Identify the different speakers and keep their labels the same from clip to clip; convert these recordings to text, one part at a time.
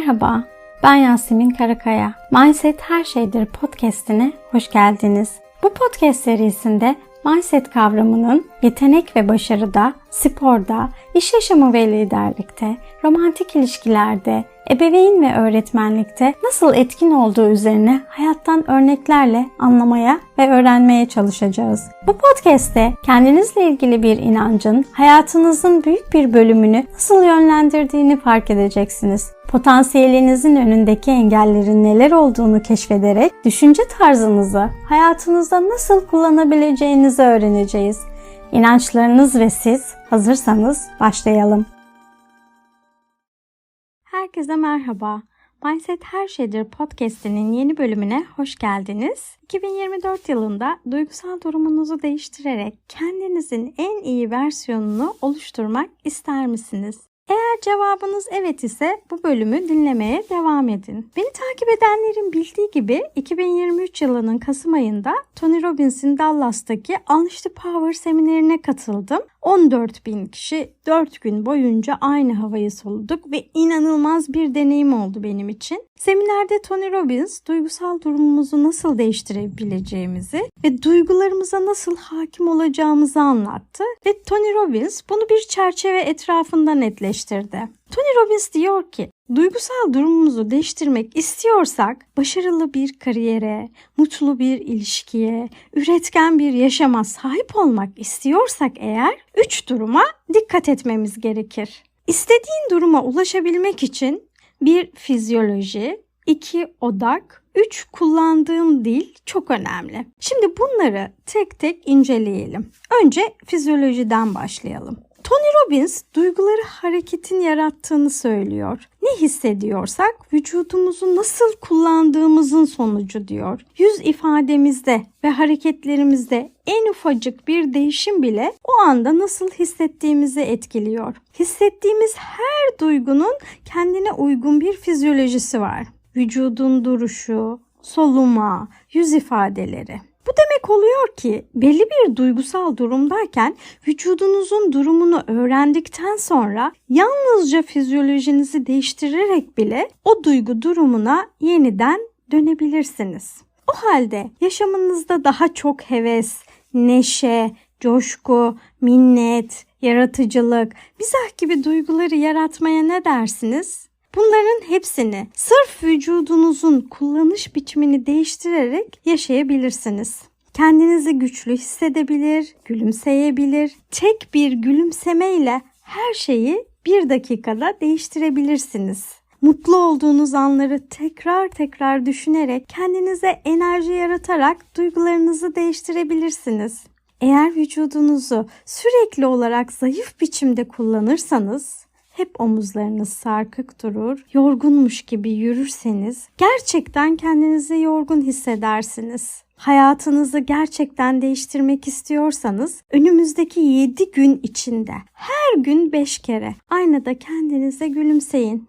Speaker 1: Merhaba, ben Yasemin Karakaya. Mindset Her Şeydir podcastine hoş geldiniz. Bu podcast serisinde mindset kavramının yetenek ve başarıda, sporda, iş yaşamı ve liderlikte, romantik ilişkilerde, ebeveyn ve öğretmenlikte nasıl etkin olduğu üzerine hayattan örneklerle anlamaya ve öğrenmeye çalışacağız. Bu podcast'te kendinizle ilgili bir inancın hayatınızın büyük bir bölümünü nasıl yönlendirdiğini fark edeceksiniz. Potansiyelinizin önündeki engellerin neler olduğunu keşfederek düşünce tarzınızı hayatınızda nasıl kullanabileceğinizi öğreneceğiz. İnançlarınız ve siz hazırsanız başlayalım. Herkese merhaba. Mindset Her Şeydir podcast'inin yeni bölümüne hoş geldiniz. 2024 yılında duygusal durumunuzu değiştirerek kendinizin en iyi versiyonunu oluşturmak ister misiniz? Eğer cevabınız evet ise bu bölümü dinlemeye devam edin. Beni takip edenlerin bildiği gibi 2023 yılının Kasım ayında Tony Robbins'in Dallas'taki Unleash the Power seminerine katıldım. 14 bin kişi 4 gün boyunca aynı havayı soluduk ve inanılmaz bir deneyim oldu benim için. Seminerde Tony Robbins duygusal durumumuzu nasıl değiştirebileceğimizi ve duygularımıza nasıl hakim olacağımızı anlattı ve Tony Robbins bunu bir çerçeve etrafında netleştirdi. Tony Robbins diyor ki, duygusal durumumuzu değiştirmek istiyorsak başarılı bir kariyere, mutlu bir ilişkiye, üretken bir yaşama sahip olmak istiyorsak eğer üç duruma dikkat etmemiz gerekir. İstediğin duruma ulaşabilmek için bir fizyoloji, iki odak, üç kullandığın dil çok önemli. Şimdi bunları tek tek inceleyelim. Önce fizyolojiden başlayalım. Robbins duyguları hareketin yarattığını söylüyor. Ne hissediyorsak vücudumuzu nasıl kullandığımızın sonucu diyor. Yüz ifademizde ve hareketlerimizde en ufacık bir değişim bile o anda nasıl hissettiğimizi etkiliyor. Hissettiğimiz her duygunun kendine uygun bir fizyolojisi var. Vücudun duruşu, soluma, yüz ifadeleri. Bu demek oluyor ki belli bir duygusal durumdayken vücudunuzun durumunu öğrendikten sonra yalnızca fizyolojinizi değiştirerek bile o duygu durumuna yeniden dönebilirsiniz. O halde yaşamınızda daha çok heves, neşe, coşku, minnet, yaratıcılık, mizah gibi duyguları yaratmaya ne dersiniz? Bunların hepsini sırf vücudunuzun kullanış biçimini değiştirerek yaşayabilirsiniz. Kendinizi güçlü hissedebilir, gülümseyebilir. Tek bir gülümsemeyle her şeyi bir dakikada değiştirebilirsiniz. Mutlu olduğunuz anları tekrar tekrar düşünerek kendinize enerji yaratarak duygularınızı değiştirebilirsiniz. Eğer vücudunuzu sürekli olarak zayıf biçimde kullanırsanız hep omuzlarınız sarkık durur, yorgunmuş gibi yürürseniz gerçekten kendinizi yorgun hissedersiniz. Hayatınızı gerçekten değiştirmek istiyorsanız önümüzdeki 7 gün içinde her gün 5 kere aynada kendinize gülümseyin.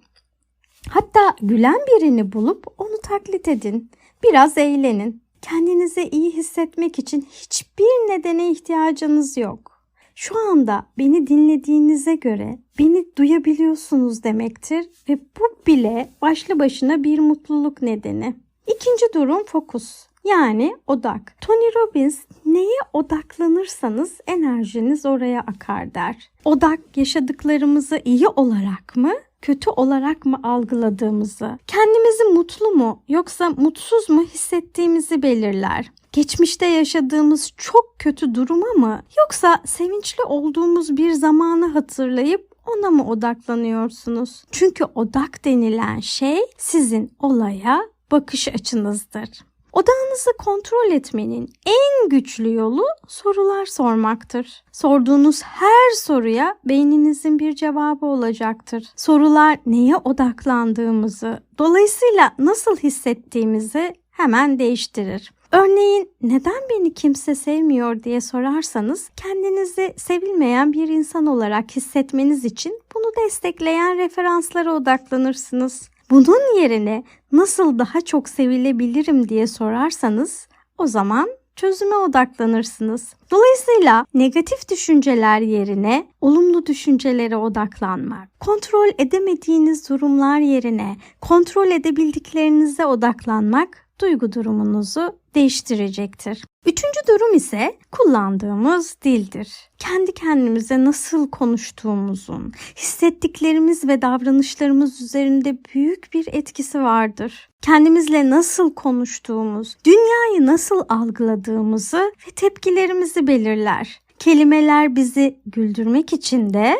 Speaker 1: Hatta gülen birini bulup onu taklit edin. Biraz eğlenin. Kendinizi iyi hissetmek için hiçbir nedene ihtiyacınız yok. Şu anda beni dinlediğinize göre beni duyabiliyorsunuz demektir ve bu bile başlı başına bir mutluluk nedeni. İkinci durum fokus. Yani odak. Tony Robbins neye odaklanırsanız enerjiniz oraya akar der. Odak yaşadıklarımızı iyi olarak mı kötü olarak mı algıladığımızı, kendimizi mutlu mu yoksa mutsuz mu hissettiğimizi belirler. Geçmişte yaşadığımız çok kötü duruma mı yoksa sevinçli olduğumuz bir zamanı hatırlayıp ona mı odaklanıyorsunuz? Çünkü odak denilen şey sizin olaya bakış açınızdır. Odağınızı kontrol etmenin en güçlü yolu sorular sormaktır. Sorduğunuz her soruya beyninizin bir cevabı olacaktır. Sorular neye odaklandığımızı, dolayısıyla nasıl hissettiğimizi hemen değiştirir. Örneğin neden beni kimse sevmiyor diye sorarsanız kendinizi sevilmeyen bir insan olarak hissetmeniz için bunu destekleyen referanslara odaklanırsınız. Bunun yerine nasıl daha çok sevilebilirim diye sorarsanız o zaman çözüme odaklanırsınız. Dolayısıyla negatif düşünceler yerine olumlu düşüncelere odaklanmak, kontrol edemediğiniz durumlar yerine kontrol edebildiklerinize odaklanmak duygu durumunuzu değiştirecektir. Üçüncü durum ise kullandığımız dildir. Kendi kendimize nasıl konuştuğumuzun, hissettiklerimiz ve davranışlarımız üzerinde büyük bir etkisi vardır. Kendimizle nasıl konuştuğumuz, dünyayı nasıl algıladığımızı ve tepkilerimizi belirler. Kelimeler bizi güldürmek için de,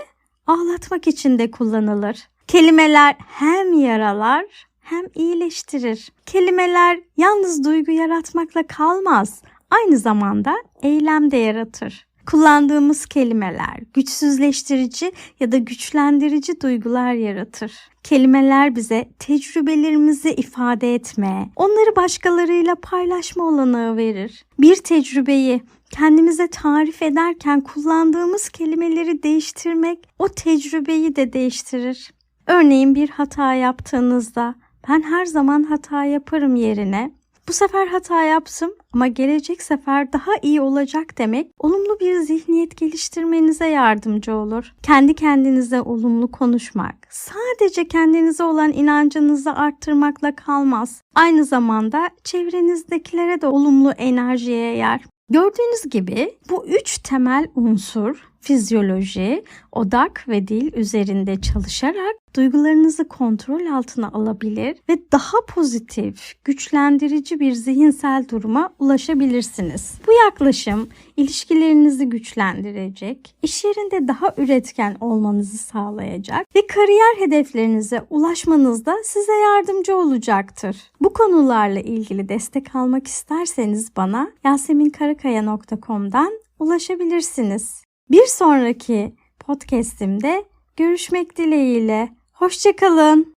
Speaker 1: ağlatmak için de kullanılır. Kelimeler hem yaralar hem iyileştirir. Kelimeler yalnız duygu yaratmakla kalmaz. Aynı zamanda eylem de yaratır. Kullandığımız kelimeler güçsüzleştirici ya da güçlendirici duygular yaratır. Kelimeler bize tecrübelerimizi ifade etme, onları başkalarıyla paylaşma olanağı verir. Bir tecrübeyi kendimize tarif ederken kullandığımız kelimeleri değiştirmek o tecrübeyi de değiştirir. Örneğin bir hata yaptığınızda ben her zaman hata yaparım yerine bu sefer hata yaptım ama gelecek sefer daha iyi olacak demek olumlu bir zihniyet geliştirmenize yardımcı olur. Kendi kendinize olumlu konuşmak sadece kendinize olan inancınızı arttırmakla kalmaz. Aynı zamanda çevrenizdekilere de olumlu enerji yayar. Gördüğünüz gibi bu üç temel unsur fizyoloji, odak ve dil üzerinde çalışarak duygularınızı kontrol altına alabilir ve daha pozitif, güçlendirici bir zihinsel duruma ulaşabilirsiniz. Bu yaklaşım ilişkilerinizi güçlendirecek, iş yerinde daha üretken olmanızı sağlayacak ve kariyer hedeflerinize ulaşmanızda size yardımcı olacaktır. Bu konularla ilgili destek almak isterseniz bana yaseminkarakaya.com'dan ulaşabilirsiniz. Bir sonraki podcast'imde görüşmek dileğiyle. Hoşçakalın.